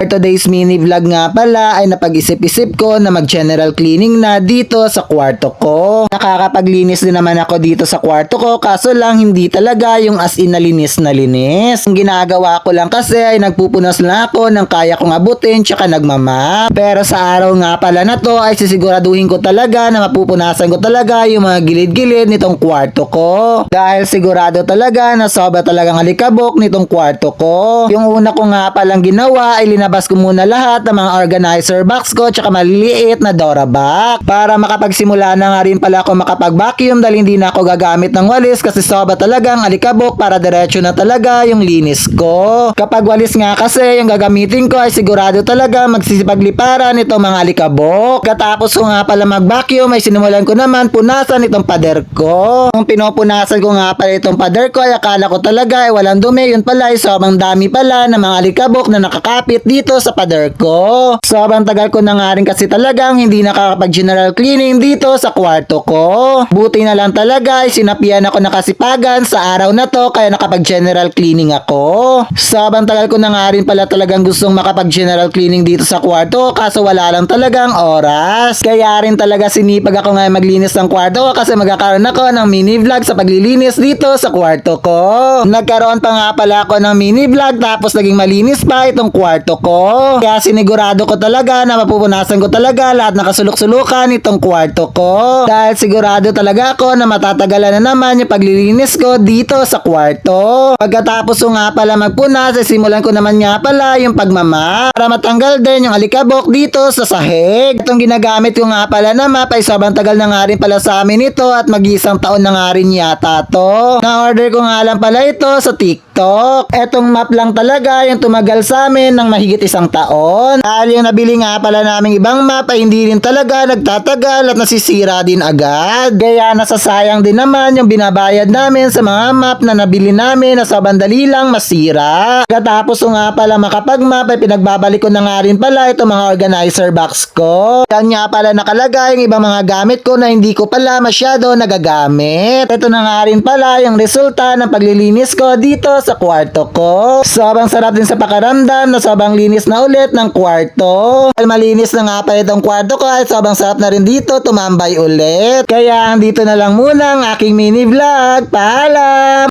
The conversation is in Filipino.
For today's mini vlog nga pala ay napag-isip-isip ko na mag-general cleaning na dito sa kwarto ko. Nakakapaglinis din naman ako dito sa kwarto ko kaso lang hindi talaga yung as in na linis na linis. Ang ginagawa ko lang kasi ay nagpupunas lang ako ng kaya kong abutin tsaka nagmamap. Pero sa araw nga pala na to ay sisiguraduhin ko talaga na mapupunasan ko talaga yung mga gilid-gilid nitong kwarto ko. Dahil sigurado talaga na sobra talagang alikabok nitong kwarto ko. Yung una ko nga palang ginawa ay linabas ko muna lahat ng mga organizer box ko tsaka maliliit na Dora box. Para makapagsimula na nga rin pala ako makapag-vacuum dahil hindi na ako gagamit ng walis kasi sobra talagang alikabok para diretso na talaga yung linis ko. Kapag walis nga kasi yung gagamitin ko ay sigurado talaga magsisipagliparan itong mga alikabok. Katapos ko nga pala mag-vacuum ay sinimulan ko naman punasan itong pader ko. Nung pinupunasan ko nga pala itong pader ko ay akala ko talaga ay walang dumi. Yun pala ay sobrang dami pala ng mga alikabok na nakakapit dito sa pader ko. Sobrang tagal ko na nga rin kasi talagang hindi nakakapag general cleaning dito sa kwarto ko. Buti na lang talaga ay sinapian ako ng kasipagan sa araw na to kaya nakapag general cleaning ako. Sobrang tagal ko na nga rin pala talagang gustong makapag general cleaning dito sa kwarto kaso wala lang talagang oras. Kaya rin talaga sinipag ako ngayon maglinis ng kwarto kasi magkakaroon ako ng mini vlog sa paglilinis dito sa kwarto ko. Nagkaroon pa nga pala ako ng mini vlog tapos naging malinis pa itong kwarto ko. Kaya sinigurado ko talaga na mapupunasan ko talaga lahat ng kasulok-sulukan itong kwarto ko. Dahil sigurado talaga ako na matatagalan na naman yung paglilinis ko dito sa kwarto. Pagkatapos ko nga pala magpunas, ay simulan ko naman nga pala yung pagmama para matanggal din yung alikabok dito sa sahig. Itong ginagamit ko nga pala na map ay sobrang tagal na nga rin pala sa amin ito at mag-isang taon na nga rin yata to. Na-order ko nga lang pala ito sa TikTok. Etong map lang talaga yung tumagal sa amin ng mahigit isang taon. Dahil yung nabili nga pala naming ibang map ay hindi rin talaga nagtatagal at nasisira din agad. Kaya nasasayang din naman yung binabayad namin sa mga map na nabili namin na sa bandali lang masira. Katapos nga pala makapag-map ay pinagbabalik ko na nga rin pala itong mga organizer box ko. Yan nga pala nakalagay yung ibang mga gamit ko na hindi ko pala masyado nagagamit. Ito na nga rin pala yung resulta ng paglilinis ko dito sa kwarto ko. Sobrang sarap din sa pakaramdam na sobrang linis na ulit ng kwarto. Dahil malinis na nga pala itong kwarto ko ay sobrang sarap na rin dito tumambay ulit. Kaya dito na lang muna ang aking mini vlog. Paalam!